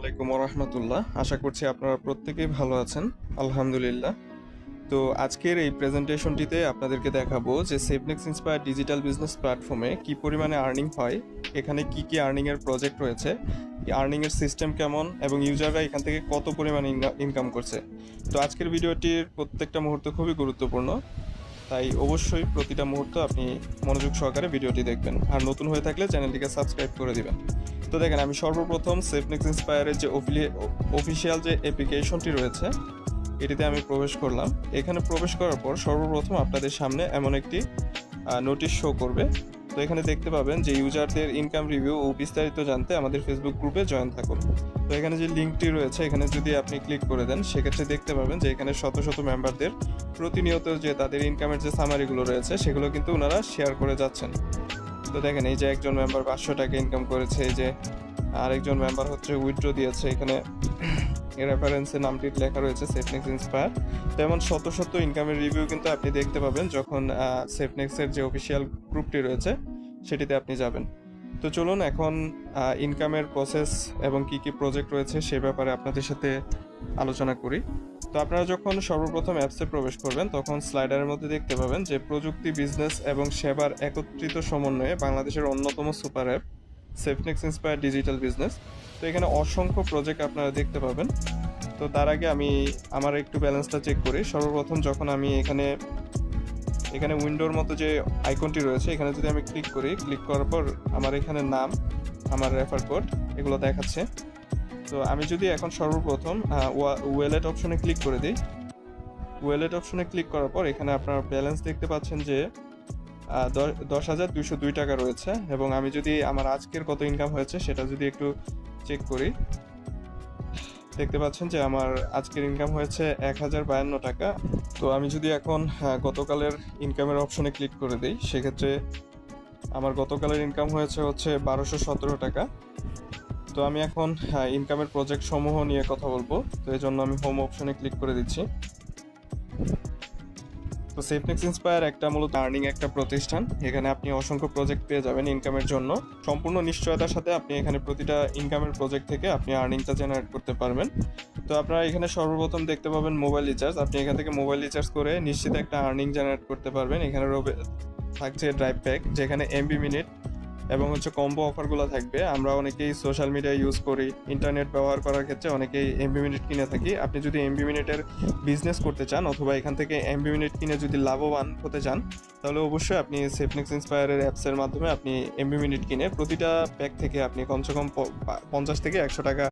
আলাইকুম রহমতুল্লাহ আশা করছি আপনারা প্রত্যেকেই ভালো আছেন। আলহামদুলিল্লাহ। তো আজকের এই প্রেজেন্টেশনটিতে আপনাদেরকে দেখাবো যে সেভনেক্স ইন্সপায়ার ডিজিটাল বিজনেস প্ল্যাটফর্মে কি পরিমাণে আর্নিং হয়, এখানে কি কি আর্নিংয়ের প্রজেক্ট রয়েছে আর্নিংয়ের সিস্টেম কেমন, এবং ইউজাররা এখান থেকে কত পরিমাণে ইনকাম করছে। তো আজকের ভিডিওটির প্রত্যেকটা মুহূর্ত খুবই গুরুত্বপূর্ণ, তাই অবশ্যই প্রতিটা মুহূর্ত আপনি মনোযোগ সহকারে ভিডিওটি দেখবেন। আর নতুন হয়ে থাকলে চ্যানেলটিকে সাবস্ক্রাইব করে দিবেন। তো দেখেন, আমি সর্বপ্রথম সেফনেক্স ইন্সপায়ারের যে অফিসিয়াল যে অ্যাপ্লিকেশনটি রয়েছে, এটিতে আমি প্রবেশ করলাম। এখানে প্রবেশ করার পর সর্বপ্রথম আপনাদের সামনে এমন একটি নোটিশ শো করবে। তো এখানে দেখতে পাবেন যে ইউজারদের ইনকাম রিভিউ ও বিস্তারিত জানতে আমাদের ফেসবুক গ্রুপে জয়েন থাকুন। তো এখানে যে লিঙ্কটি রয়েছে, এখানে যদি আপনি ক্লিক করে দেন, সেক্ষেত্রে দেখতে পাবেন যে এখানে শত শত মেম্বারদের প্রতিনিয়ত যে তাদের ইনকামের যে সামারিগুলো রয়েছে, সেগুলো কিন্তু ওনারা শেয়ার করে যাচ্ছেন। তো দেখেন, এই যে একজন মেম্বার পাঁচশো টাকা ইনকাম করেছে, এই যে আরেকজন মেম্বার হচ্ছে উইথড্র দিয়েছে। এখানে রেফারেন্সে নামটি লেখা রয়েছে সেফনেক্স ইন্সপায়ার তো এমন শত শত ইনকামের রিভিউ কিন্তু আপনি দেখতে পাবেন যখন সেফনেক্সের যে অফিসিয়াল গ্রুপটি রয়েছে, সেটিতে আপনি যাবেন। তো চলুন এখন ইনকামের প্রসেস এবং কি কি প্রজেক্ট রয়েছে সে ব্যাপারে আপনাদের সাথে আলোচনা করি। তো আপনারা যখন সর্বপ্রথম অ্যাপসে প্রবেশ করবেন, তখন স্লাইডারের মধ্যে দেখতে পাবেন যে প্রযুক্তি বিজনেস এবং সেবার একত্রিত সমন্বয়ে বাংলাদেশের অন্যতম super app Safenex inspire digital business তো এখানে অসংখ্য প্রজেক্ট আপনারা দেখতে পাবেন। তো তার আগে আমি আমার একটু ব্যালেন্সটা চেক করি। সর্বপ্রথম যখন আমি এখানে এখানে উইন্ডোর মতো যে আইকনটি রয়েছে, এখানে যদি আমি ক্লিক করি ক্লিক করার পর আমার এখানে নাম, আমার রেফার কোড এগুলো দেখাচ্ছে। তো আমি যদি এখন সর্বপ্রথম ওয়েলেট অপশনে ক্লিক করে দিই। ওয়েলেট অপশনে ক্লিক করার পর এখানে আপনার ব্যালেন্স দেখতে পাচ্ছেন যে দশ হাজার দুইশো দুই টাকা রয়েছে এবং আমি যদি আমার আজকের কত ইনকাম হয়েছে সেটা যদি একটু চেক করি, দেখতে পাচ্ছেন যে আমার আজকের ইনকাম হয়েছে এক হাজার বায়ান্ন টাকা। তো আমি যদি এখন গতকালের ইনকামের অপশনে ক্লিক করে দিই, সেক্ষেত্রে আমার গতকালের ইনকাম হয়েছে হচ্ছে বারোশো সতেরো টাকা। তো আমি এখন ইনকামের প্রজেক্ট সমূহ নিয়ে কথা বলব। তো এই জন্য আমি হোম অপশনে ক্লিক করে দিচ্ছি। তো সেফনেক্স ইন্সপায়ার একটা মূলত আর্নিং একটা প্রতিষ্ঠান। এখানে আপনি অসংখ্য প্রজেক্ট পেয়ে যাবেন ইনকামের জন্য। সম্পূর্ণ নিশ্চয়তার সাথে আপনি এখানে প্রতিটা ইনকামের প্রজেক্ট থেকে আপনি আর্নিংটা জেনারেট করতে পারবেন। তো আপনারা এখানে সর্বপ্রথম দেখতে পাবেন মোবাইল রিচার্জ আপনি এখান থেকে মোবাইল রিচার্জ করে নিশ্চিত একটা আর্নিং জেনারেট করতে পারবেন। এখানে থাকছে ড্রাইভ প্যাক যেখানে এমবি মিনিট এবং হচ্ছে কম্বো অফারগুলো থাকবে। আমরা অনেকেই সোশ্যাল মিডিয়া ইউজ করি ইন্টারনেট ব্যবহার করার ক্ষেত্রে অনেকেই এমবি মিনিট কিনে থাকি। আপনি যদি এমবি মিনিটের বিজনেস করতে চান অথবা এখান থেকে এমবি মিনিট কিনে যদি লাভবান হতে চান, তাহলে অবশ্যই আপনি সেফনেক্স ইন্সপায়ারের অ্যাপসের মাধ্যমে আপনি এমবি মিনিট কিনে প্রতিটা প্যাক থেকে আপনি কমসে কম পঞ্চাশ থেকে একশো টাকা